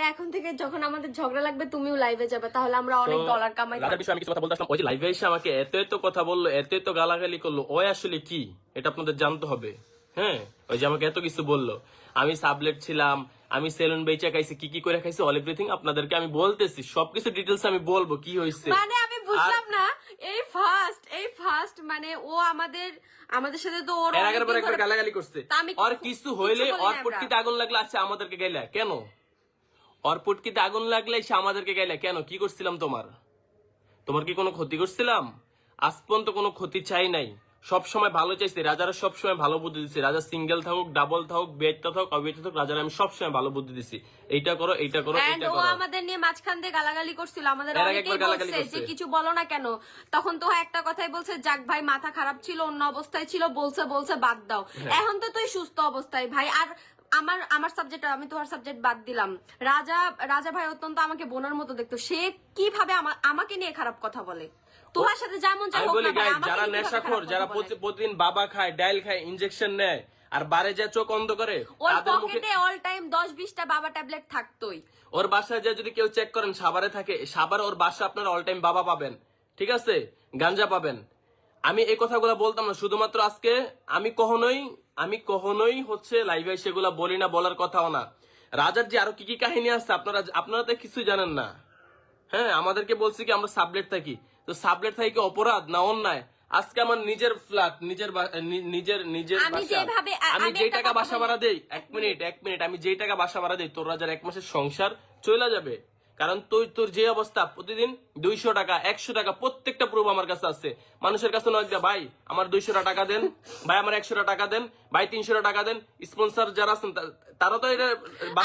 এখন থেকে যখন আমাদের ঝগড়া লাগবে তুমিও লাইভে যাবে। তাহলে আমরা অনেক ডলার কামাই বিষয়ে আমি কিছু কথা বলতে আসলাম। ওই যে লাইভে এসে আমাকে এত এত কথা বলল এত এত গালাগালি করল ওই আসলে কি? এটা আপনাদের জানতে হবে। হ্যাঁ? ওই যে আমাকে এত কিছু বলল। আমি সাবলেট ছিলাম আমি সেলুন বেচা খাইছি কি কি করে খাইছি অল এভরিথিং আপনাদেরকে আমি বলতেছি। সবকিছু ডিটেলস আমি বলব কি হয়েছে মানে আমি বুঝলাম না এই ফার্স্ট এই ফার্স্ট মানে ও আমাদের আমাদের সাথে তো ওর এর আগের পর একবার গালাগালি করছে। আর কিছু- হইলে ওর আগুন লাগলে আচ্ছা আমাদেরকে গাইলা কেন? ওর পুটকিতে আগুন লাগলে সে আমাদেরকে গাইলা কেন? কি করছিলাম তোমার? তোমার কি কোনো ক্ষতি করছিলাম? আজ পর্যন্ত কোনো ক্ষতি চাই নাই। সব সময় ভালো চাইছি রাজারা সব সময় ভালো বুদ্ধি দিচ্ছে রাজা সিঙ্গেল থাকুক ডাবল থাকুক বেডটা থাকুক অবেডটা থাকুক রাজারা আমি সব সময় ভালো বুদ্ধি দিছি। এইটা করো এইটা করো এইটা করো। আমাদের নিয়ে মাঝখান দিয়ে গালাগালি করছিল। আমাদের অনেকেই বলছে যে কিছু বলো না কেন? তখন তো একটা কথাই বলছে যাক ভাই মাথা খারাপ ছিল অন্য অবস্থায় ছিল বলছে বলছে বাদ দাও। হ্যাঁ। এখন তো তুই সুস্থ অবস্থায় ভাই। আর আমার আমার সাবজেক্ট আমি তোমার সাবজেক্ট বাদ দিলাম। রাজা রাজা ভাই অত্যন্ত আমাকে বোনের মতো দেখতো। সে কীভাবে আমা- আমাকে নিয়ে খারাপ কথা বলে? তোমার সাথে যেমন যারা নেশাখোর যারা প্রতিদিন বাবা খায় ডাইল খায় ইনজেকশন নেয় আর বারে যা চোখ অন্ধ করে ওর পকেটে অল টাইম দশ বিশটা বাবা ট্যাবলেট থাকতোই। ওর বাসায় যে যদি কেউ চেক করেন সাভারে থাকে সাভারে ওর বাসা আপনার অল টাইম বাবা পাবেন। ঠিক আছে? গাঞ্জা পাবেন। আমি এই কথাগুলো বলতাম না শুধুমাত্র আজকে আমি কখনোই আমি কখনোই হচ্ছে লাইভে সেগুলা বলি না বলার কথাও না। রাজার যে আরও কি কি কাহিনী আছে আপনারা আপনারা তো কিছুই জানেন না। হ্যাঁ আমাদেরকে বলছি কি আমরা সাবলেট থাকি। তো সাবলেট থাকি কি অপরাধ না অন্যায়? আজকে আমার নিজের ফ্ল্যাট নিজের নিজের নিজের আমি যেই টাকা বাসা। ভাড়া দেই এক মিনিট এক মিনিট আমি যেই টাকা বাসা ভাড়া দেই তোর রাজার এক মাসের সংসার চলে যাবে। কারণ তুই তোর যে অবস্থা প্রতিদিন দুইশো টাকা একশো টাকা প্রত্যেকটা প্রুফ আমার কাছে আছে। মানুষের কাছে নয় ভাই আমার দুইশো টাকা দেন ভাই আমার একশো টাকা দেন ভাই তিনশো টাকা দেন। স্পন্সর যারা আছেন তারা তো এটা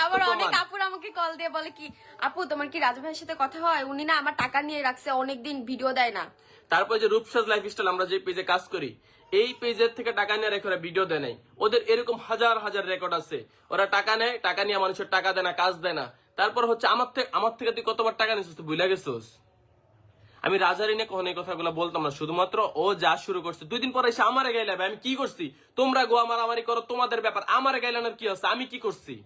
আবার অনেক আপুর আমাকে কল দিয়ে বলে কি আপু তোমার কি রাজু ভাইয়ের সাথে কথা হয়? উনি না আমার টাকা নিয়ে রাখছে অনেকদিন ভিডিও দেয় না। তারপর যে রূপসাজ লাইফস্টাইল আমরা যে পেজে কাজ করি এই পেজের থেকে টাকা নিয়ে রেখে ভিডিও দেয় নাই। ওদের এরকম হাজার হাজার রেকর্ড আছে। ওরা টাকা নেয় টাকা নিয়ে মানুষের টাকা দেয় না কাজ দেয় না। তারপর হচ্ছে আমার থেকে আমার থেকে তুই কতবার টাকা নিছিস তুই বুঝলা গেছিস? আমি রাজারি নিয়ে কখনো এই কথাগুলো বলতাম না। শুধুমাত্র ও যা শুরু করছে। দুই দিন পরে এসে আমারে গাইলে আমি কি করছি? তোমরা গো আমার আমারই করো, তোমাদের ব্যাপার। আমারে গাইলানোর কি আছে? আমি কি করছি?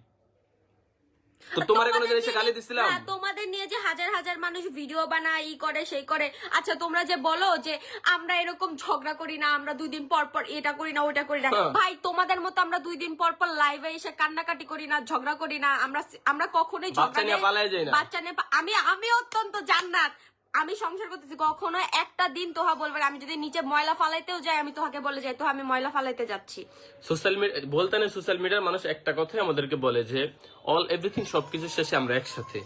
তো তোমার কোনো জিনিসে গালি দিছিলাম না, তোমাদের নিয়ে যে হাজার হাজার মানুষ ভিডিও বানায় ই করে সেই করে আচ্ছা তোমরা যে বলো যে আমরা এরকম ঝগড়া করি না আমরা দুই দিন পর পর এটা করি না ওটা করি না হ্যাঁ। ভাই তোমাদের মতো আমরা দুই দিন পর পর লাইভে এসে কান্নাকাটি করি না ঝগড়া করি না আমরা আমরা কখনোই বাচ্চা ঝগড়া নিয়ে নিয়ে- পালায় যাই না। বাচ্চা নিয়ে আমি আমি অত্যন্ত জান্নাত আমি সংসার করতেছি কখনো একটা দিন তোহা বলবে না। আমি যদি নিচে ময়লা ফালাইতেও যাই আমি তোহাকে বলে যাই তো আমি ময়লা ফালাইতে যাচ্ছি। সোশ্যাল মিডিয়া বলতে না সোশ্যাল মিডিয়ার মানুষ একটা কথাই আমাদেরকে বলে যে অল এভরিথিং সবকিছু শেষে আমরা একসাথে।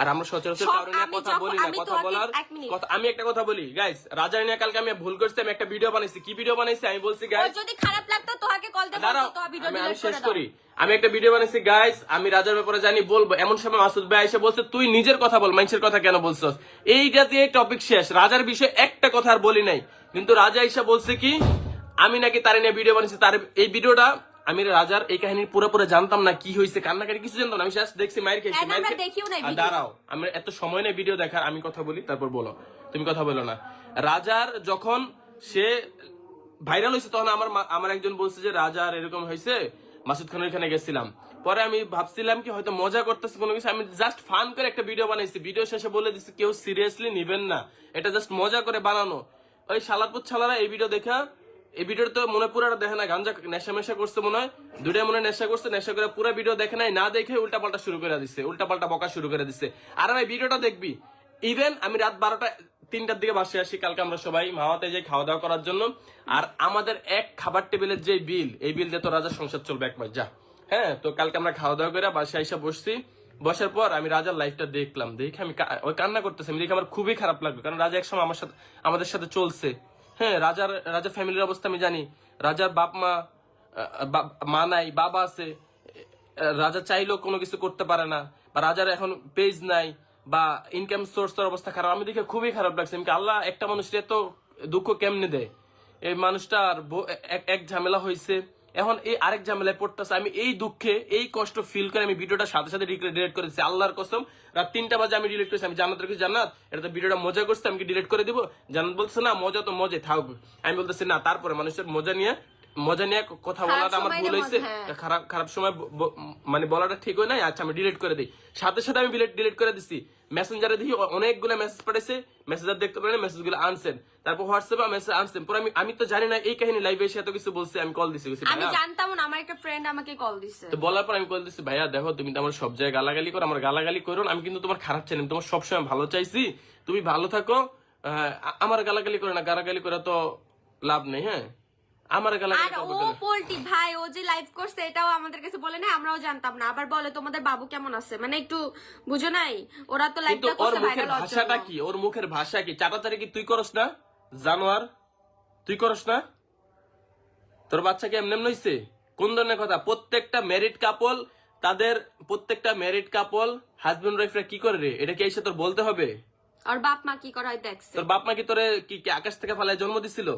আর আমরা সচরাচর কারণে কথা বলি না কথা বলার কথা আমি একটা কথা বলি গাইস রাজা নিয়ে কালকে আমি ভুল করছি আমি একটা ভিডিও বানাইছি। কি ভিডিও বানাইছি? আমি বলছি গাইস যদি খারাপ লাগতো তোহাকে কল বলতো তোহা ভিডিও আমি শেষ করি। আমি একটা ভিডিও বানাইছি গাইস আমি রাজার ব্যাপারে জানি বলব। এমন সময় মাসুদ ভাই এসে বলছে তুই নিজের কথা বল মানুষের কথা কেন বলছস? এইটা দিয়ে টপিক শেষ রাজার বিষয়ে একটা কথা আর বলি নাই। কিন্তু রাজা এসে বলছে কি আমি নাকি তার নিয়ে ভিডিও বানিয়েছি তার এই ভিডিওটা আমি রাজার এই কাহিনী পুরো পুরো জানতাম না কি হয়েছে কান্নাকাটি কিছু জানতাম না আমি just দেখছি মায়ের খেয়েছি মায়ের দাঁড়াও আমি এত সময় নেই ভিডিও দেখার আমি কথা বলি তারপর বলো। তুমি কথা বলো না। রাজার যখন সে ভাইরাল হয়েছে তখন আমার আমার একজন বলছে যে রাজার এরকম হয়েছে মাসুদ খানের এখানে গেছিলাম। পরে আমি ভাবছিলাম কি হয়তো মজা করতেছে কোনো কিছু। আমি জাস্ট ফান করে একটা ভিডিও বানাইছি। ভিডিও শেষে বলে দিচ্ছি কেউ সিরিয়াসলি নিবেন না। এটা জাস্ট মজা করে বানানো। ওই শালারপুর ছালারা এই ভিডিও দেখা, এই ভিডিওটা তো মনে পুরো দেখে না, গাঞ্জা নেশা মেশা করছে মনে হয়। দুটাই মনে নেশা করছে, নেশা করে পুরো ভিডিও দেখে নাই, না দেখে উল্টা পাল্টা শুরু করে দিচ্ছে উল্টা পাল্টা বকা শুরু করে দিচ্ছে আর ভাই ভিডিওটা দেখবি। ইভেন আমি রাত বারোটা তিনটার দিকে বাসে আসি, কালকে আমরা সবাই মামাতে যাই খাওয়া দাওয়া করার জন্য। আর আমাদের এক খাবার টেবিলের যে বিল, এই বিল দিয়ে তো রাজার সংসার চলবে এক মাস, যা। হ্যাঁ তো কালকে আমরা খাওয়া দাওয়া করে বাসে এসে বসছি। বসার পর আমি রাজার লাইফটা দেখলাম। দেখে আমি ওই কান্না করতেছি। আমি দেখে আমার খুবই খারাপ লাগবে কারণ রাজা একসময় আমার সাথে আমাদের সাথে চলছে। হ্যাঁ রাজার রাজার ফ্যামিলির অবস্থা আমি জানি। রাজার বাপ মা মা নাই, বাবা আছে। রাজা চাইলেও কোনো কিছু করতে পারে না। বা রাজার এখন পেজ নাই। বা ইনকাম সোর্স অবস্থা খারাপ। আমি দেখে খুবই খারাপ লাগছে। আল্লাহ একটা মানুষের এত দুঃখ কেমনে দেয়? এই মানুষটার এক- ঝামেলা হয়েছে এখন এই আরেক ঝামেলায় পড়তেছে। আমি এই দুঃখে, এই কষ্ট ফিল করে আমি ভিডিওটা সাথে সাথে ডিলিট করে দিচ্ছি আল্লাহর কসম, রাত তিনটা বাজে আমি ডিলিট করেছি। আমি জান্নাত রেখেছি জান্নাত। এটা তো ভিডিওটা মজা করছে। আমি ডিলিট করে দিব? জান্নাত বলছে না, মজা তো মজা থাকবে আমি বলতেছি, না, তারপরে মানুষের মজা নিয়ে মজা নিয়ে কথা বলাটা আমার ভুল হয়েছে। হ্যাঁ। খারাপ খারাপ সময় মানে বলাটা ঠিক হয় নাই আচ্ছা আমি ডিলিট করে দিই। সাথে সাথে আমি ডিলিট করে দিছি। মেসেঞ্জারে দেখি অনেকগুলো মেসেজ পাঠাইছে মেসেজার দেখতে পারেন মেসেজগুলো আনছেন তারপর হোয়াটসঅ্যাপে মেসেজ আনছেন পরে আমি আমি তো জানি না এই কাহিনী লাইভে এসে এত কিছু বলছে আমি কল দিছি। আমি জানতাম না আমার একটা ফ্রেন্ড আমাকে কল দিছে। তো বলার পর আমি কল দিচ্ছি ভাইয়া দেখো তুমি তো আমার সব জায়গায় গালাগালি করো আমার গালাগালি করো আমি কিন্তু তোমার খারাপ চাই না, তোমার সবসময় ভালো চাইছি তুমি ভালো থাকো আমার গালাগালি করো না গালাগালি করে তো লাভ নেই হ্যাঁ? আমার গালাগালি আর ও পোল্টি ভাই ও যে লাইভ করছে এটাও আমাদের কাছে বলে না আমরাও জানতাম না। আবার বলে তোমাদের বাবু কেমন আছে? মানে একটু বুঝো নাই? ওরা তো লাইভটা করছে ভাষাটা কি? ওর মুখের ভাষা কি? কি তুই করস না? জানোয়ার তুই করস না? তোর বাচ্চা কি এমনি এমনি হইছে কোন ধরনের কথা? প্রত্যেকটা ম্যারিড কাপল তাদের প্রত্যেকটা ম্যারিড কাপল হাজবেন্ড ওয়াইফরা কি করে রে? এটা কি এসে তোর বলতে হবে? আর বাপ মা কি করা হয় দেখছে? তোর বাপ মা কি তোরে কি কি আকাশ থেকে ফালায় জন্ম দিছিল?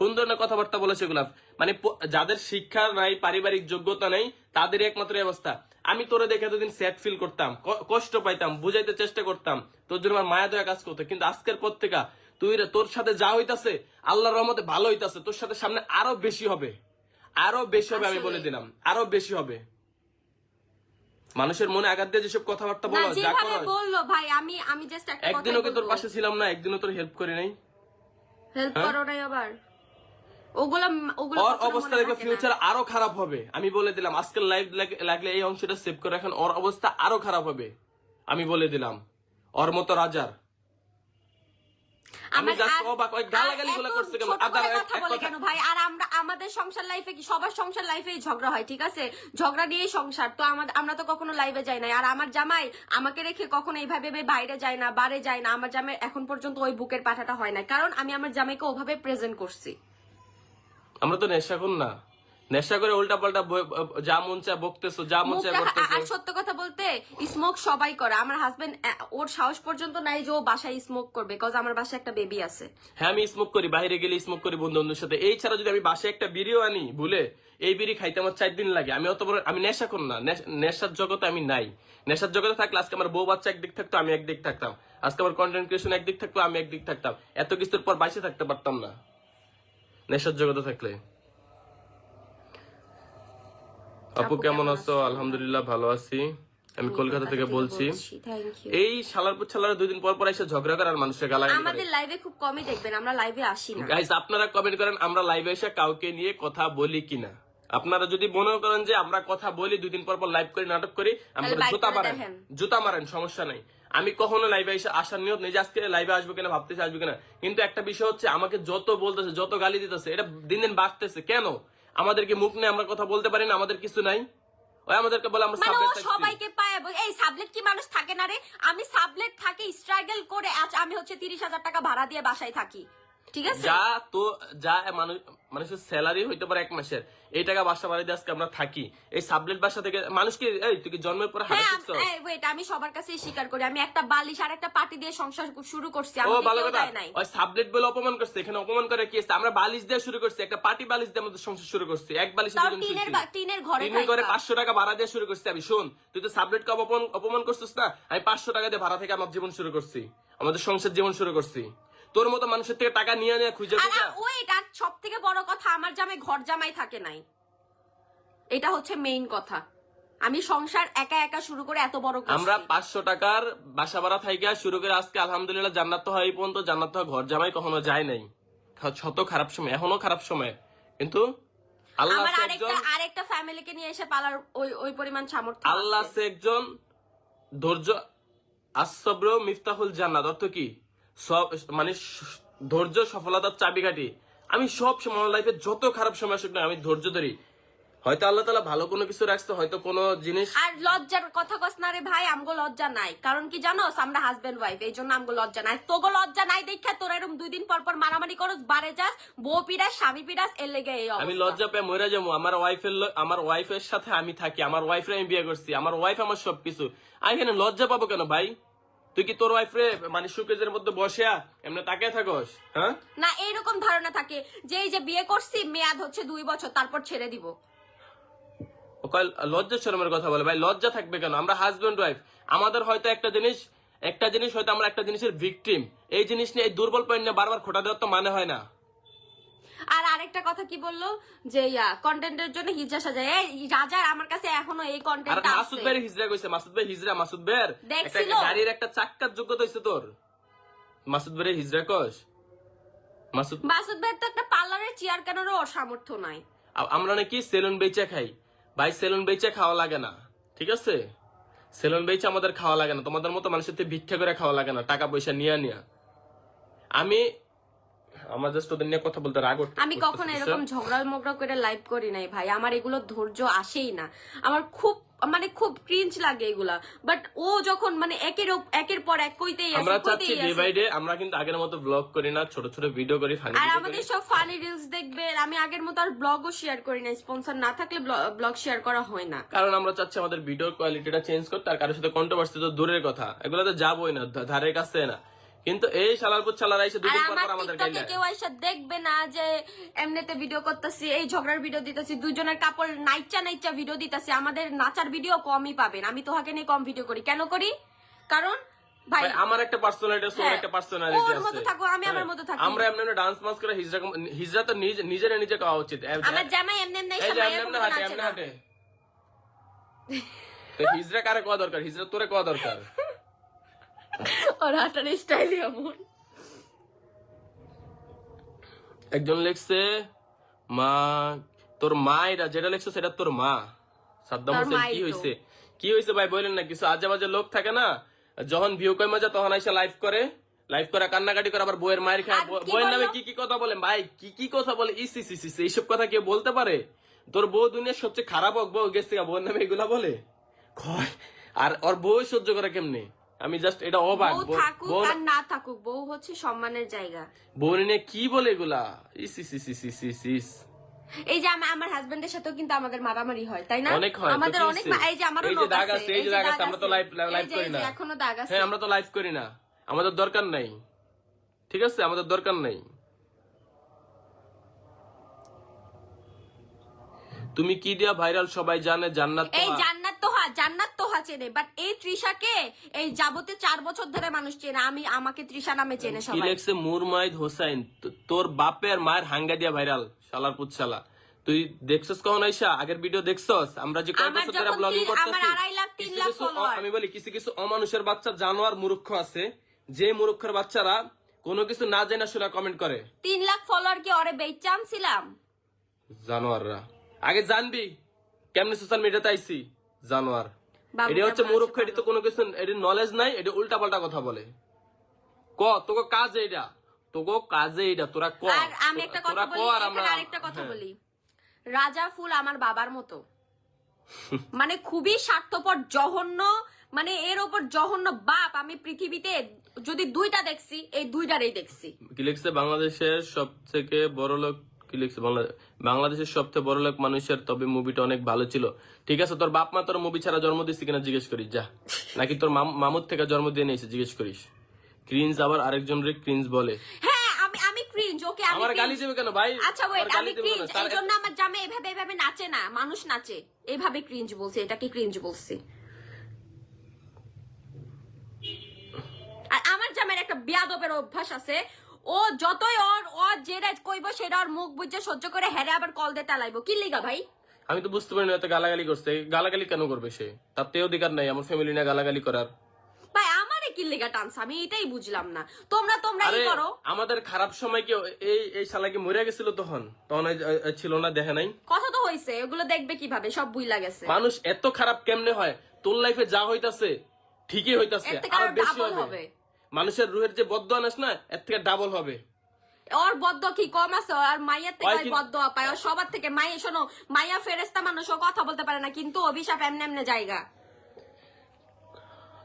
কোন ধরনের কথাবার্তা বলে সেগুলা? মানে যাদের শিক্ষা নাই পারিবারিক যোগ্যতা নেই তাদের একমাত্র অবস্থা। আমি তোরে দেখে এতদিন স্যাড ফিল করতাম কষ্ট পাইতাম বুঝাইতে চেষ্টা করতাম তোর জন্য আমার মায়া দয়া কাজ করতো। কিন্তু আজকের পর থেকে তুই তোর সাথে যা হইতাছে আল্লাহর রহমতে ভালো হইতাছে তোর সাথে সামনে আরও বেশি হবে। আরও বেশি হবে আমি বলে দিলাম। আরও বেশি হবে। মানুষের মনে আঘাত দিয়ে যেসব কথাবার্তা বলো যা করো বলল ভাই আমি আমি জাস্ট একটা একদিনও কি তোর পাশে ছিলাম না একদিনও তোর হেল্প করি নাই? হেল্প হ্যাঁ? করো নাই আবার। ওগুলা ওগুলো ওর অবস্থা দেখবে ফিউচার আরও খারাপ হবে। আমি বলে দিলাম আজকের লাইভ লাগলে এই অংশটা সেভ করে ওর অবস্থা আরও খারাপ হবে। আমি বলে দিলাম ওর মতো রাজার। আমি আমাদের সংসার লাইফে কি? সবার সংসার লাইফে ঝগড়া হয় ঠিক আছে? ঝগড়া নিয়েই সংসার। তো আমরা তো কখনো লাইভে যাই না আর আমার জামাই আমাকে রেখে কখনো এইভাবে বাইরে যায় না বারে যায় না। আমার জামাই এখন পর্যন্ত ওই বুকের পাঠাটা হয় না কারণ আমি আমার জামাইকে ওভাবে প্রেজেন্ট করছি। আমরা তো নেশা কর না। নেশা করে উল্টা পাল্টা যা মন চায় বকতেছো যা মন চায় করতেছো আর সত্য কথা বলতে স্মোক সবাই করে। আমার হাজবেন্ড ওর সাহস পর্যন্ত নাই যে ও বাসায় স্মোক করবে কজ আমার বাসায় একটা বেবি আছে। হ্যাঁ আমি স্মোক করি বাইরে গেলে স্মোক করি বন্ধু বান্ধবের সাথে। এই ছাড়া যদি আমি বাসায় একটা বিড়িও আনি ভুলে এই বিড়ি খাইতে আমার চার দিন লাগে। আমি অত বড় আমি নেশা করি না। নেশার জগতে আমি নাই। নেশার জগতে থাকলে আজকে আমার বউ বাচ্চা একদিক থাকতো আমি একদিক থাকতাম। আজকে আমার কন্টেন্ট ক্রিয়েশন একদিক থাকতো আমি একদিক থাকতাম। এত কিছুর পর বাইসে থাকতে পারতাম না। নেশার জগতে থাকলে। আপু কেমন আছো? আলহামদুলিল্লাহ ভালো আছি। আমি কলকাতা থেকে বলছি। এই শালার পুত শালার দুই দিন পর পর এসে ঝগড়া করে আর মানুষের গালাগালি আমাদের লাইভে খুব কমই দেখবেন আমরা লাইভে আসি না। গাইস আপনারা কমেন্ট করেন আমরা লাইভে এসে কাউকে নিয়ে কথা বলি কিনা। আপনারা যদি মনে করেন যে আমরা কথা বলি দুই দিন পর পর লাইভ করি নাটক করি আমরা জুতা মারেন। জুতা মারেন সমস্যা নাই। আমি কখনো লাইভে এসে আসার নিয়ত নেই যে আজকে লাইভে আসব কিনা ভাবতেছি আসব কিনা। কিন্তু একটা বিষয় হচ্ছে আমাকে যত বলতেছে যত গালি দিতেছে এটা দিন দিন বাড়তেছে। কেন? আমাদেরকে মুখ নিয়ে আমরা কথা বলতে পারি না? আমাদের কিছু নাই? ওই আমাদেরকে বলে আমরা মানে ও সবাইকে পায়। এই সাবলেট কি মানুষ থাকে না রে? আমি সাবলেট থাকি স্ট্রাগল করে আজ আমি হচ্ছে তিরিশ হাজার টাকা ভাড়া দিয়ে বাসায় থাকি। ঠিক আছে? যা তো যা মানুষ মানুষের স্যালারি হইতে পারে এক মাসের। এই টাকা বাসা বাড়িতে আজকে আমরা থাকি। এই সাবলেট বাসা থেকে মানুষ কি এই তুই জন্মের পর হ্যাঁ শিখছো? ওয়েট আমি সবার কাছে স্বীকার করি। আমি একটা বালিশ আর একটা পাটি দিয়ে সংসার শুরু করছি। ভালো কথা। ওই সাবলেট বলে অপমান করছে। এখানে অপমান করে কি আছে? আমরা বালিশ দিয়ে শুরু করছি। একটা পার্টি বালিশ দিয়ে আমাদের সংসার শুরু করছি। এক বালিশ টিনের টিনের ঘরে টিনের ঘরে থাইকা। পাঁচশো টাকা ভাড়া দিয়ে শুরু করছি। আমি শোন তুই তো সাবলেটকে অপমান অপমান করছিস না? আমি পাঁচশো টাকা দিয়ে ভাড়া থেকে আমার জীবন শুরু করছি। আমাদের সংসার জীবন শুরু করছি। তোর মতো মানুষের থেকে টাকা নিয়ে নিয়ে খুঁজে খুঁজে আর সব থেকে বড় কথা আমার জামাই ঘর জামাই থাকে নাই। এটা হচ্ছে মেইন কথা। আমি সংসার একা একা শুরু করে এত বড় আমরা পাঁচশো টাকার বাসা ভাড়া থাইকা শুরু করে আজকে আলহামদুলিল্লাহ জান্নাত তো হয় এই পর্যন্ত জান্নাত ঘর জামাই কখনো যায় নাই। শত খারাপ সময় এখনও খারাপ সময়। কিন্তু আল্লাহ আরেকটা একজন আরেকটা ফ্যামিলিকে নিয়ে এসে পালার ওই ওই পরিমাণ সামর্থ্য আল্লাহ আছে। আছে একজন ধৈর্য আসব্র মিফতাহুল জান্নাত অর্থ কি? সব মানে ধৈর্য সফলতার চাবিকাঠি। আমি সব সময় লাইফে যত খারাপ সময় আসুক না আমি ধৈর্য ধরি। হয়তো আল্লাহ তালা ভালো কোনো কিছু রাখছে হয়তো কোনো জিনিস আর লজ্জার কথা কস না রে ভাই আমগো লজ্জা নাই। কারণ কি জানোস আমরা হাজবেন্ড ওয়াইফ এই জন্য আমগো লজ্জা নাই। তোগো লজ্জা নাই দেখা তোরা এরকম দুই দিন পর পর মারামারি করস বারে যাস বউ পিরাস স্বামী পিরাস এর লেগে এই আমি লজ্জা পেয়ে মরে যাব। আমার ওয়াইফের আমার ওয়াইফের সাথে আমি থাকি আমার ওয়াইফরে আমি বিয়ে করছি আমার ওয়াইফ আমার সবকিছু। আমি এখানে লজ্জা পাবো কেন ভাই? তুই কি তোর ওয়াইফ রে মানে সুকেজের মধ্যে বসে এমনি তাকে থাকস হ্যাঁ? না এইরকম ধারণা থাকে। যে এই যে বিয়ে করছি মেয়াদ হচ্ছে দুই বছর তারপর ছেড়ে দিব। ওকাল লজ্জা শরমের কথা বলে। ভাই লজ্জা থাকবে কেন? আমরা হাজবেন্ড ওয়াইফ আমাদের হয়তো একটা জিনিস একটা জিনিস হয়তো আমরা একটা জিনিসের ভিকটিম এই জিনিস নিয়ে এই দুর্বল পয়েন্ট নিয়ে বারবার খোটা দেওয়ার তো মানে হয় না। আর আরেকটা কথা কি বলল? যে ইয়া কন্টেন্টের জন্য হিজা সাজায়। এই রাজার আমার কাছে এখনও এই আর কন্টেন্টটা মাসুদ আছে ভাইয়ের হিজরা কইছে মাসুদ ভাই হিজরা মাসুদ ভাইয়ের একটা? গাড়ির একটা চাক্কার যোগ্যতা হইছে তোর। মাসুদ ভাইয়ের হিজরা কস। মাসুদ মাসুদ ভাই তো একটা পার্লারের চেয়ার কেনারও সামর্থ্য নাই। আমরা নাকি সেলুন বেচে খাই। ভাই সেলুন বেচে খাওয়া লাগে না। ঠিক আছে? সেলুন বেচে আমাদের খাওয়া লাগে না। তোমাদের মতো মানুষের ভিক্ষা করে খাওয়া লাগে না। টাকা পয়সা নিয়ে নিয়া। আমি আমার জাস্ট ওদের নিয়ে কথা বলতে রাগ আমি কখনো এরকম ঝগড়া মগড়া করে লাইভ করি নাই ভাই। আমার এগুলো ধৈর্য আসেই না। আমার খুব মানে খুব ক্রিঞ্চ লাগে এগুলা। বাট ও যখন মানে একের একের পর এক কইতেই আমরা চাচ্ছি ডে বাই ডে আমরা কিন্তু আগের মতো ব্লগ করি না ছোট ছোট ভিডিও করি ফানি আর আমাদের সব ফানি রিলস দেখবে আমি আগের মতো আর ব্লগও শেয়ার করি না স্পন্সর না থাকলে ব্লগ শেয়ার করা হয় না। কারণ আমরা চাচ্ছি আমাদের ভিডিও কোয়ালিটিটা চেঞ্জ করতে আর কারোর সাথে কন্ট্রোভার্সি তো দূরের কথা। এগুলো তো যাবোই না ধারের কাছে না। কিন্তু এই শালারপুর এসে আর দুদিন পর পর আমাদের গাইলে কেউ এসে দেখবে না যে এমনিতে ভিডিও করতেছি এই ঝগড়ার ভিডিও দিতেছি দুইজনের কাপড় নাইচা নাইচা ভিডিও দিতেছি আমাদের নাচার ভিডিও কমই পাবেন। আমি তোহাকে নিয়ে কম ভিডিও করি। কেন করি? কারণ ভাই আমার একটা পার্সোনালিটি আছে হ্যাঁ, একটা পার্সোনালিটি ওর মতো থাকো, আমি আমার হ্যাঁ, মতো থাকি। আমরা এমনি ডান্স মাস করে হিজরা হিজরা তো নিজে নিজের নিজে খাওয়া উচিত। এ- আমার জামাই এমনি এমনি এই এসে যে মায়ের এমনি এমনি হাঁটে এমনি হাঁটে। হিজরা কারে কোয়া দরকার? হিজরা তোরে কোয়া দরকার? ওর হাঁটার স্টাইলই এমন একজন লিখছে মা তোর মা এটা যেটা লিখছে সেটা তোর মা। সাদ্দাম হোসেন কি হয়েছে কি হয়েছে ভাই বলেন না কিছু? আজে বাজে লোক থাকে না যখন ভিউ কমে যায় তখন আইসা লাইভ করে। লাইভ করে কান্নাকাটি করে আবার বইয়ের মায়ের খায়। বউয়ের নামে কি কি কথা বলে ভাই কি কি কথা বলে? ইসি ইস ইস, এইসব কথা কেউ বলতে পারে? তোর বউ দুনিয়ার সবচেয়ে খারাপ হোক বউ গেছে বউয়ের নামে এগুলা বলে? আর ওর বউ সহ্য করে কেমনে? আমি জাস্ট এটা অবাক বউ থাকুক আর না থাকুক বউ হচ্ছে সম্মানের জায়গা। বউ নিয়ে কি বলে এগুলা? ইস ইস ইস ইস ইস ইস ইস। এই যে আমি আমার হাজবেন্ডের সাথেও কিন্তু আমাদের মারামারি হয় তাই না? অনেক হয়, আমাদের অনেক এই যে আমারও দাগ আছে এই যে দাগ আছে, আমরা তো এই যে- করি না। এখনও দাগ আছে। হ্যাঁ আমরা তো লাইভ করি না। আমাদের দরকার নাই। ঠিক আছে আমাদের দরকার নাই। তুমি কি দিয়া ভাইরাল সবাই জানে জান্নাত এই। জান্নাত তোহা জান্নাত তোহা চেনে বাট এই তৃষাকে এই যাবতে চার বছর ধরে মানুষ চেনে। আমি আমাকে তৃষা নামে চেনে সবাই। লেখছে মুরমাইদ হোসাইন তোর বাপের মায়ের হাঙ্গা দিয়া ভাইরাল শালার পুচ্ছালা তুই দেখছস কখন আইসা? আগের ভিডিও দেখছস? আমরা যে কয় বছর ধরে ব্লগিং করতেছি আড়াই লাখ, তিন লাখ কিছু আমি বলি কিছু কিছু অমানুষের বাচ্চা জানোয়ার মূর্খ আছে। যে মূর্খের বাচ্চারা কোনো কিছু না জেনে শুনে কমেন্ট করে। তিন লাখ ফলোয়ার কি অরে বেচে ছিলাম জানোয়াররা। আগে জানবি কেমনে সোশ্যাল মিডিয়াতে আইছি জানোয়ার। এটা হচ্ছে মূর্খ এটি তো কোনো কিছু এটি নলেজ নাই এটি উল্টা পাল্টা কথা বলে। ক তোকে কাজ এইটা? তোকে কাজে এইটা তোরা ক? আর আমি একটা কথা বলি আরেকটা কথা হ্যাঁ। বলি। রাজা ফুল আমার বাবার মতো। মানে খুবই স্বার্থপর জঘন্য মানে এর ওপর জঘন্য বাপ আমি পৃথিবীতে যদি দুইটা দেখছি এই দুইটারই দেখছি। কি লিখছে? বাংলাদেশের সব থেকে বড় লোক কি লিখছে? বাংলা- বাংলাদেশের সবচেয়ে বড় লোক মানুষের তবে মুভিটা অনেক ভালো ছিল। ঠিক আছে তোর বাপ মা তোর মুভি ছাড়া জন্ম দিচ্ছে কিনা জিজ্ঞেস করিস যা। নাকি তোর মাম- মামুর থেকে জন্ম দিয়ে নিয়েছে জিজ্ঞেস করিস। ক্রিন্স আবার আরেকজনের ক্রিন্স বলে। হ্যাঁ আমি আমি ক্রিঞ্জ ওকে আমি আমার গালি দেবে কেন ভাই? আচ্ছা ওয়েট আমি দেবে কেন? এই জন্য আমার জামে এভাবে এভাবে নাচে না মানুষ নাচে। এইভাবে ক্রিঞ্জ বলছে এটাকে ক্রিঞ্জ বলছি। আর আমার জামের একটা বিয়াদবের অভ্যাস আছে ও যতই ওর ও যেটা কইব সেটা ওর মুখ বুঝে সহ্য করে হেরে আবার কল দিয়ে টালাইবো কি লিগা ভাই? আমি তো বুঝতে পারি না এত গালাগালি করছে। গালাগালি কেন করবে সে? তার তো অধিকার নাই আমার ফ্যামিলি নিয়ে গালাগালি করার। ভাই আমারে কি লিগা টানছে? আমি এটাই বুঝলাম না। তোমরা তোমরা কি করো। আমাদের খারাপ সময় কি এই এই শালা কি মরে গেছিল তখন? তখন ছিল না দেখে নাই? কথা তো হইছে এগুলো দেখবে কীভাবে সব বুইলা গেছে। মানুষ এত খারাপ কেমনে হয়? তোর লাইফে যা হইতাছে ঠিকই হইতাছে আরও বেশি হবে। মানুষের রুহের যে বদ্ধ আনাস না এর থেকে ডাবল হবে। ওর বদ্ধ কি? কম আছে আর মাইয়ার থেকে বদ্ধ পায়। ওর সবার থেকে মাইয়া শোনো মাইয়া ফেরেস্তা মানুষ ও কথা বলতে পারে না কিন্তু অভিশাপ এমনি এমনি জায়গা।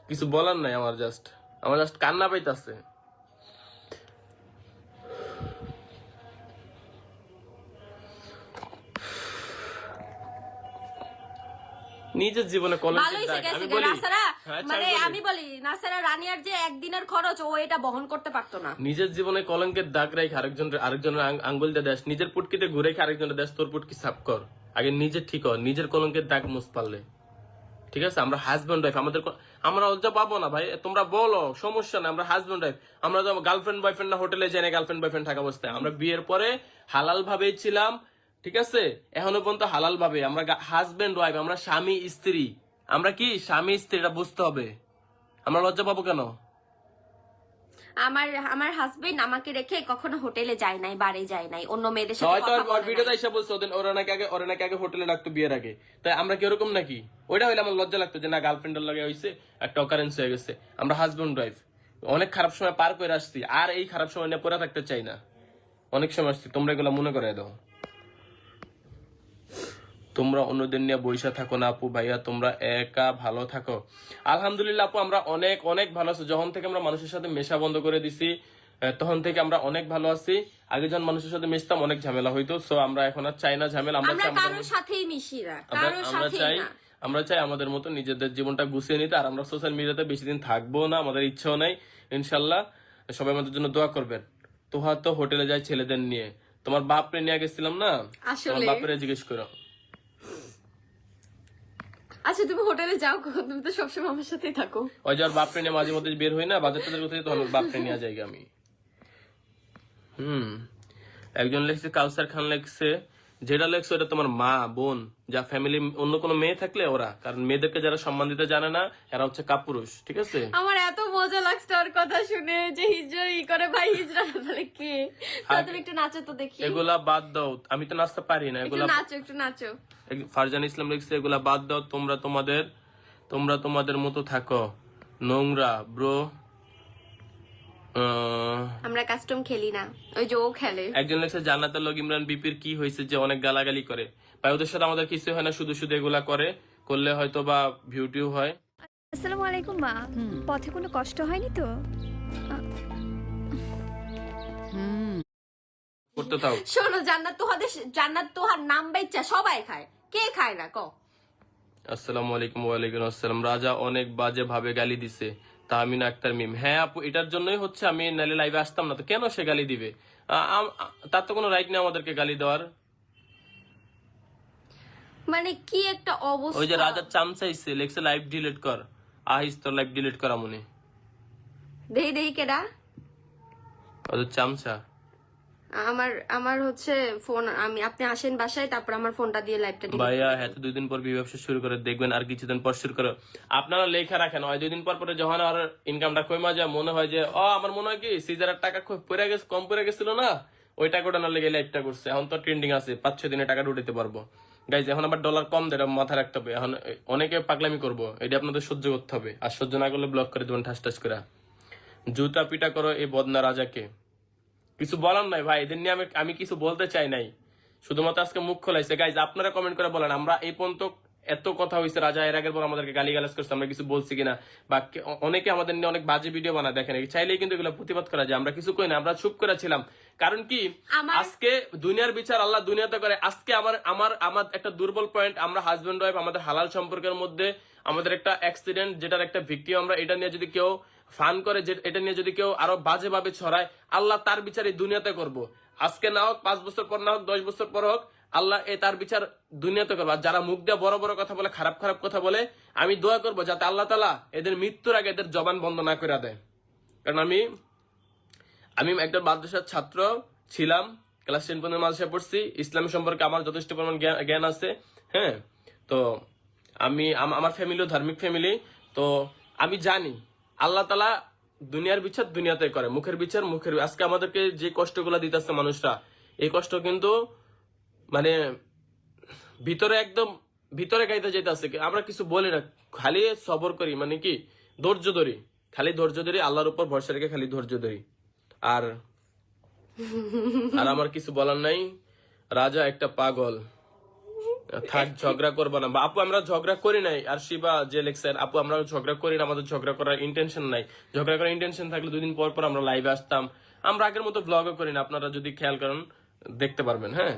কিছু বলার নাই আমার জাস্ট আমার জাস্ট কান্না পাইতাছে। নিজের জীবনে কলেজের হয়েছে গেছে আমি বলি। হ্যাঁ, মানে আমি বলি। নাসারা রানিয়ার যে একদিনের খরচ ও এটা বহন করতে পারতো না। নিজের জীবনে কলঙ্কের দাগ রাখে আরেকজন আরেকজনের আঙ্গুল দিয়ে দেশ নিজের পুটকিতে ঘুরে খেয়ে আরেকজনের দেশ তোর পুটকি সাফ কর। আগে নিজে ঠিক হ নিজের কলঙ্কের দাগ মুছ পারলে। ঠিক আছে? আমরা হাজব্যান্ড ওয়াইফ আমাদের আমরা লজ্জা পাবো না ভাই তোমরা বলো সমস্যা না আমরা হাজব্যান্ড ওয়াইফ আমরা তো গার্লফ্রেন্ড বয়ফ্রেন্ড না হোটেলে যাই না গার্লফ্রেন্ড বয়ফ্রেন্ড থাকা অবস্থায়। আমরা বিয়ের পরে হালাল ভাবেই ছিলাম ঠিক আছে? এখনও পর্যন্ত হালাল ভাবে আমরা হাজব্যান্ড ওয়াইফ আমরা স্বামী স্ত্রী। আমরা কি? স্বামী স্ত্রী এটা বুঝতে হবে। আমরা লজ্জা পাবো কেন? আমার আমার হাজবেন্ড আমাকে রেখে কখনো হোটেলে যায় নাই বারে যায় নাই অন্য মেয়েদের সাথে কথা ভিডিওতে এসে বলছে ওদের ওরা নাকি আগে ওরা নাকি আগে হোটেলে ডাকতো বিয়ের আগে। তাই আমরা কি ওরকম নাকি? ওইটা হইলে আমার লজ্জা লাগতো যে না গার্লফ্রেন্ডের লাগে একটা অকারেন্স হয়ে গেছে। আমরা হাজব্যান্ড ওয়াইফ অনেক খারাপ সময় পার করে আসছি আর এই খারাপ সময় নিয়ে পড়ে থাকতে চাই না। অনেক সময় আসছি তোমরা এগুলো মনে করে দাও। তোমরা অন্যদের নিয়ে বৈশা থাকো না আপু ভাইয়া তোমরা একা ভালো থাকো। আলহামদুলিল্লাহ আপু আমরা অনেক অনেক ভালো আছি। যখন থেকে আমরা মানুষের সাথে মেশা বন্ধ করে দিছি তখন থেকে আমরা অনেক ভালো আছি। আগে যখন মানুষের সাথে মিশতাম অনেক ঝামেলা হইতো। সো আমরা এখন আর চাই না ঝামেলা আমরা কারোর সাথেই মিশি না আমরা চাই না। আমরা চাই আমাদের মতো নিজেদের জীবনটা গুছিয়ে নিতে আর আমরা সোশ্যাল মিডিয়াতে বেশি দিন থাকব না আমাদের ইচ্ছেও নাই। ইনশাল্লাহ সবাই আমাদের জন্য দোয়া করবেন। তোহা তো হোটেলে যায় ছেলেদের নিয়ে। তোমার বাপরে নিয়ে গেছিলাম না? তোমার বাপরে জিজ্ঞেস করো। আচ্ছা তুমি হোটেলে যাও তুমি তো সবসময় আমার সাথেই থাকো। ওই যার বাপ নিয়ে মাঝে মধ্যে বের হই না বাজার টাজার কোথায় তো আমার বাপরে নিয়ে যাই আমি। হুম। একজন লেখছে কাউসার খান লেখছে যেটা লেখছে ওটা তোমার মা বোন যা ফ্যামিলি অন্য কোনো মেয়ে থাকলে ওরা। কারণ মেয়েদেরকে যারা সম্মান দিতে জানে না এরা হচ্ছে কাপুরুষ ঠিক আছে? আমার এত মজা লাগছে ওর কথা শুনে যে ই করে ভাই না তাহলে কে? তা তুমি একটু নাচো তো দেখি। এগুলা বাদ দাও আমি তো নাচতে পারি না এগুলা নাচো একটু নাচো। ফারজান ইসলাম লিখছে এগুলা বাদ দাও তোমরা তোমাদের তোমরা তোমাদের মতো থাকো। নোংরা ব্রো আমরা কাস্টম খেলি না ওই যে ও খেলে। একজন লেখছে জান্নাতের লোক ইমরান বিপির কি হয়েছে যে অনেক গালাগালি করে। ভাই ওদের সাথে আমাদের কিছু হয় না শুধু শুধু এগুলা করে করলে হয়তো বা ভিউটিউ হয়। আসসালামু আলাইকুম মা। পথে কোনো কষ্ট হয়নি তো? করতে শোনো জান্নাত তোহাদের জান্নাত তোহার নাম বেচা সবাই খায়। কে খায় না ক আসসালামু আলাইকুম ওয়ালাইকুম আসসালাম। রাজা অনেক বাজে ভাবে গালি দিছে। তাহমিন আক্তার মিম। হ্যাঁ আপু এটার জন্যই হচ্ছে আমি নালে লাইভে আসতাম না তো। কেন সে গালি দিবে? তার তো কোনো রাইট নেই আমাদেরকে গালি দেওয়ার। মানে কি একটা অবস্থা? ওই যে রাজার চাম চাইছে লেখছে লাইভ ডিলিট কর। আহিস তোর লাইভ ডিলিট করা মনে। দেহি দেহি কেডা? ওদের চামচা? আমার আমার হচ্ছে ফোন আমি আপনি আসেন বাসায় তারপর আমার ফোনটা দিয়ে লাইভটা দিই ভাইয়া হ্যাঁ তো দুই দিন পর ব্যবসা শুরু করে দেখবেন আর কিছুদিন পর শুরু করে। আপনারা লেখা রাখেন হয় দুই দিন পর পরে যখন আর ইনকামটা কমা যায় মনে হয় যে ও আমার মনে হয় কি সিজারের টাকা খুব পড়ে গেছে কম পড়ে গেছিল না? ওই টাকা ওটা না লেগে লাইভটা করছে এখন তো ট্রেন্ডিং আছে পাঁচ ছয় দিনে টাকা উঠাতে পারব। গাইজ এখন আবার ডলার কম দেয় মাথায় রাখতে হবে। এখন অনেকে পাগলামি করব, এটা আপনাদের সহ্য করতে হবে। আর সহ্য না করলে ব্লক করে দেবেন, ঠাস ঠাস করে। জুতা পিটা করো এই বদনা রাজাকে। কিছু বলার নাই ভাই, এদের নিয়ে আমি আমি কিছু বলতে চাই নাই। শুধুমাত্র আজকে মুখ খোলাইছে। গাইজ আপনারা কমেন্ট করে বলেন, আমরা এই পর্যন্ত এত কথা হয়েছে রাজা এর আগের পর আমাদেরকে গালি গালাজ করছে, আমরা কিছু বলছি কিনা? বা অনেকে আমাদের নিয়ে অনেক বাজে ভিডিও বানায়, দেখেন। চাইলেই কিন্তু এগুলো প্রতিবাদ করা যায়। আমরা কিছু কই না, আমরা চুপ করে ছিলাম। কারণ কি? আজকে দুনিয়ার বিচার আল্লাহ দুনিয়াতে করে। আজকে আমার আমার আমার একটা দুর্বল পয়েন্ট আমরা হাজবেন্ড ওয়াইফ আমাদের হালাল সম্পর্কের মধ্যে আমাদের একটা অ্যাক্সিডেন্ট যেটার একটা ভিক্টিম আমরা এটা নিয়ে যদি কেউ ফান করে যে এটা নিয়ে যদি কেউ আরও বাজে ভাবে ছড়ায় আল্লাহ তার বিচার এই দুনিয়াতে করব। আজকে না হোক পাঁচ বছর পর না হোক দশ বছর পর হোক আল্লাহ এ তার বিচার দুনিয়াতে করব। আর যারা মুখ দিয়ে বড় বড় কথা বলে খারাপ খারাপ কথা বলে আমি দোয়া করব যাতে আল্লাহ তালা এদের মৃত্যুর আগে এদের জবান বন্ধ না করে দেয়। কারণ আমি আমি একজন মাদ্রাসার ছাত্র, ছিলাম, ক্লাস টেন পর্যন্ত মাদ্রাসায় পড়ছি। ইসলাম সম্পর্কে আমার যথেষ্ট পরিমাণ জ্ঞান- আছে হ্যাঁ? তো আমি আমার ফ্যামিলিও ধার্মিক ফ্যামিলি তো আমি জানি, আল্লাহ তালা দুনিয়ার বিচার দুনিয়াতে করে, মুখের বিচার মুখের আজকে আমাদেরকে যে কষ্টগুলো দিতেছে মানুষরা, এই কষ্ট কিন্তু মানে ভিতরে একদম, ভিতরে গাইতে যেতেছে আমরা কিছু বলি না, খালি সবর করি মানে কি, ধৈর্য ধরি। খালি ধৈর্য ধরি, আল্লাহর উপর ভরসা রেখে খালি ধৈর্য ধরি। আর আর আমার কিছু বলার নাই। রাজা একটা পাগল। থাক ঝগড়া করব না। আপু আমরা ঝগড়া করি নাই। আর শিবা যে লেখছেন আপু আমরা ঝগড়া করি না আমাদের ঝগড়া করার ইন্টেনশন নাই। ঝগড়া করার ইন্টেনশন থাকলে দুদিন পর পর আমরা লাইভে আসতাম। আমরা আগের মতো ব্লগও করি না। আপনারা যদি খেয়াল করেন দেখতে পারবেন হ্যাঁ?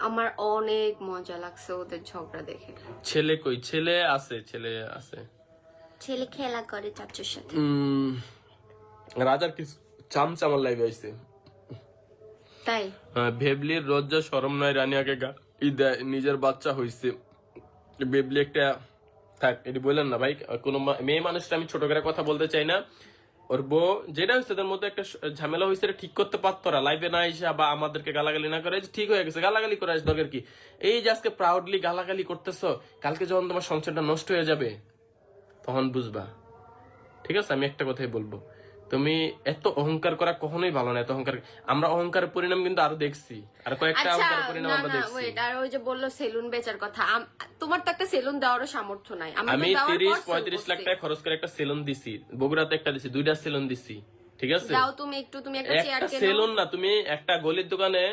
আমার অনেক মজা লাগছে ওদের ঝগড়া দেখে। ছেলে কই? ছেলে আছে ছেলে আছে। ছেলে খেলা করে চাচুর সাথে। রাজার কিছু চামচামার লাইভে আইছে। তাই? হ্যাঁ, ভেবলির রজ্জা সরম নয় রানিয়াকে গা- ঈদে নিজের বাচ্চা হয়েছে বেবলি একটা থাক এটি বললেন না ভাই কোনো মেয়ে মানুষটা আমি ছোট করে কথা বলতে চাই না। ওর বউ যেটা হয়েছে তাদের মধ্যে একটা ঝামেলা হয়েছে এটা ঠিক করতে পারতো না। লাইভে না এসে বা আমাদেরকে গালাগালি না করে ঠিক হয়ে গেছে। গালাগালি করে দরকার কি? এই যে আজকে প্রাউডলি গালাগালি করতেছো কালকে যখন তোমার সংসারটা নষ্ট হয়ে যাবে তখন বুঝবা। ঠিক আছে? আমি একটা কথাই বলব। তুমি এত অহংকার করা কখনোই ভালো না এত অহংকার। আমরা অহংকারের পরিণাম কিন্তু আরও দেখছি। আর কয়েকটা আচ্ছা অহংকারের পরিণাম আমরা দেখছি। আর ওই যে বলল সেলুন বেচার কথা তোমার তো একটা সেলুন দেওয়ারও সামর্থ্য নাই। আমি দেওয়ার তিরিশ পর sell পঁয়ত্রিশ লাখ টাকা খরচ করে একটা সেলুন দিছি। বগুড়াতে একটা দিছি দুইটা সেলুন দিছি। ঠিক আছে? দাও তুমি একটু তুমি একটা চেয়ার কেনো। সেলুন না তুমি একটা গলির দোকানে